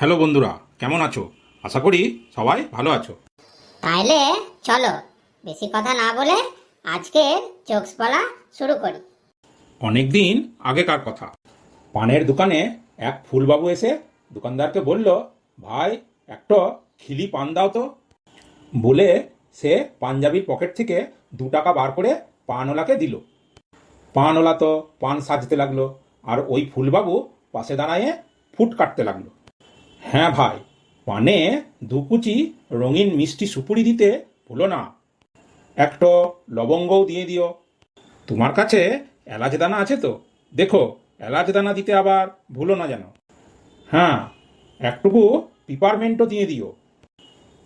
Hello বন্ধুরা কেমন আছো? আশা করি সবাই ভালো আছো। তাইলে চলো বেশি কথা না বলে আজকে জোকস বলা শুরু করি। অনেক দিন আগেকার কথা। পানের দোকানে এক ফুলবাবু এসে দোকানদারকে বলল ভাই একটা খিলি পান দাও তো। বলে সে পাঞ্জাবির পকেট থেকে দু টাকা বার করে পানওয়ালাকে দিল। পানওয়ালা তো পান সাজতে লাগল আর ওই ফুলবাবু পাশে দাঁড়ায় ফুট কাটতে লাগল। হ্যাঁ ভাই, পানে দুকুচি রঙিন মিষ্টি সুপুরি দিতে ভুলো না। একটা লবঙ্গও দিয়ে দিও। তোমার কাছে এলাচ দানা আছে তো? দেখো, এলাচ দানা দিতে আবার ভুলো না যেন। হ্যাঁ একটুকু পিপারমেন্টও দিয়ে দিও।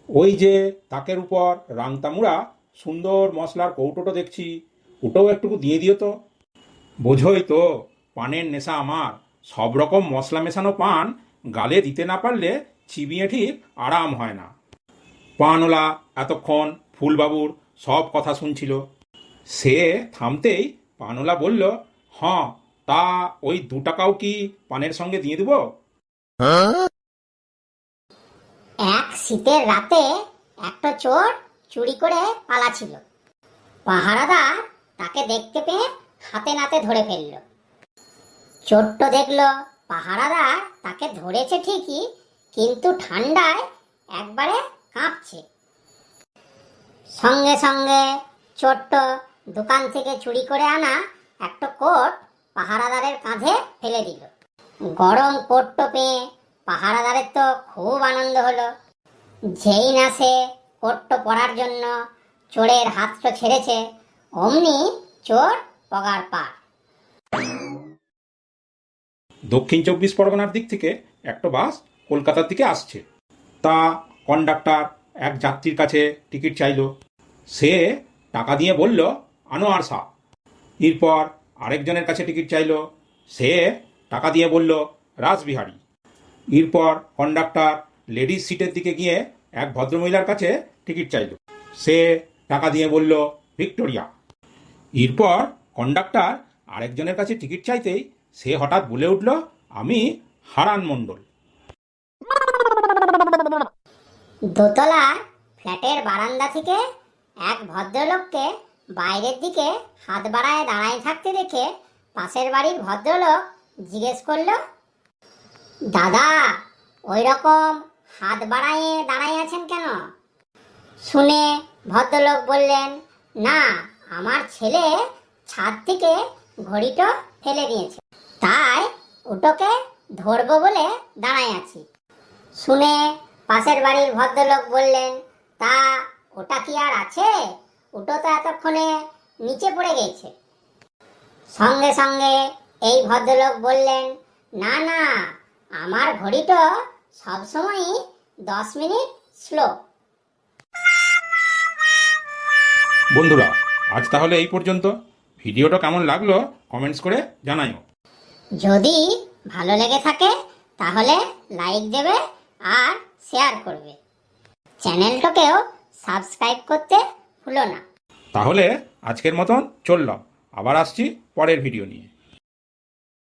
ওই যে তাকের উপর রাংতামুড়া সুন্দর মশলার কৌটোটো দেখছি, ওটাও একটুকু দিয়ে দিও তো। বোঝোই তো, পানের নেশা আমার। সব রকম মশলা মেশানো পান গালে দিতে না পারলে চিবিয়ে ঠিক আরাম হয় না। পানওয়ালা এতক্ষণ ফুলবাবুর সব কথা শুনছিল। সে থামতেই পানওয়ালা বলল হ্যাঁ তা ওই দু টাকাও কি পানের সঙ্গে দিয়ে দেবো? এক শীতের রাতে একটা চোর চুরি করে পালাছিল। পাহারাদার তাকে দেখতে পেয়ে হাতে নাতে ধরে ফেলল। চোরটো দেখল পাহারাদার তাকে ধরেছে ঠিকই, কিন্তু ঠান্ডায় একবারে কাঁপছে। সঙ্গে সঙ্গে ছোট্ট দোকান থেকে চুরি করে আনা একটা কোট পাহারাদারের কাঁধে ফেলে দিল। গরম কোটটো পেয়ে পাহারাদারের তো খুব আনন্দ হলো। যেই না সে কোটটো পরার জন্য চোরের হাতটা ছেড়েছে, অমনি চোর পগার পার। দক্ষিণ চব্বিশ পরগনার দিক থেকে একটা বাস কলকাতার দিকে আসছে। তা কন্ডাক্টর এক যাত্রীর কাছে টিকিট চাইলো। সে টাকা দিয়ে বলল, আনোয়ার শাহ এরপর আরেকজনের কাছে টিকিট চাইলো। সে টাকা দিয়ে বলল, রাসবিহারী। এরপর কন্ডাক্টর লেডিস সিটের দিকে গিয়ে এক ভদ্রমহিলার কাছে টিকিট চাইলো। সে টাকা দিয়ে বলল, ভিক্টোরিয়া। এরপর কন্ডাক্টর আরেকজনের কাছে টিকিট চাইতেই সে হঠাৎ বলে উঠল, আমি হারান মণ্ডল। দোতলার ফ্ল্যাটের বারান্দা থেকে এক ভদ্রলোককে বাইরের দিকে হাত বাড়ায় দাঁড়ায় থাকতে দেখে পাশের বাড়ির ভদ্রলোক জিজ্ঞেস করল, দাদা, ওই রকম হাত বাড়ায় দাঁড়ায় আছেন কেন? শুনে ভদ্রলোক বললেন, না, আমার ছেলে ছাদ থেকে ঘড়িটা ফেলে দিয়েছে। তাই ওটাকে ধরবো বলে দাঁড়ায় আছি। শুনে পাশের বাড়ির ভদ্রলোক বললেন, তা ওটা কি আর আছে? ওটা তো এতক্ষণে নিচে পড়ে গেছে। সঙ্গে সঙ্গে এই ভদ্রলোক বললেন, না না, আমার ঘড়িটা সবসময়ই দশ মিনিট স্লো। বন্ধুরা, আজ তাহলে এই পর্যন্ত। ভিডিওটা কেমন লাগল কমেন্টস করে জানাইও। যদি ভালো লেগে থাকে তাহলে লাইক দেবে আর শেয়ার করবে। চ্যানেলটাকেও সাবস্ক্রাইব করতে ভুলো না। তাহলে আজকের মতন চললাম। আবার আসছি পরের ভিডিও নিয়ে।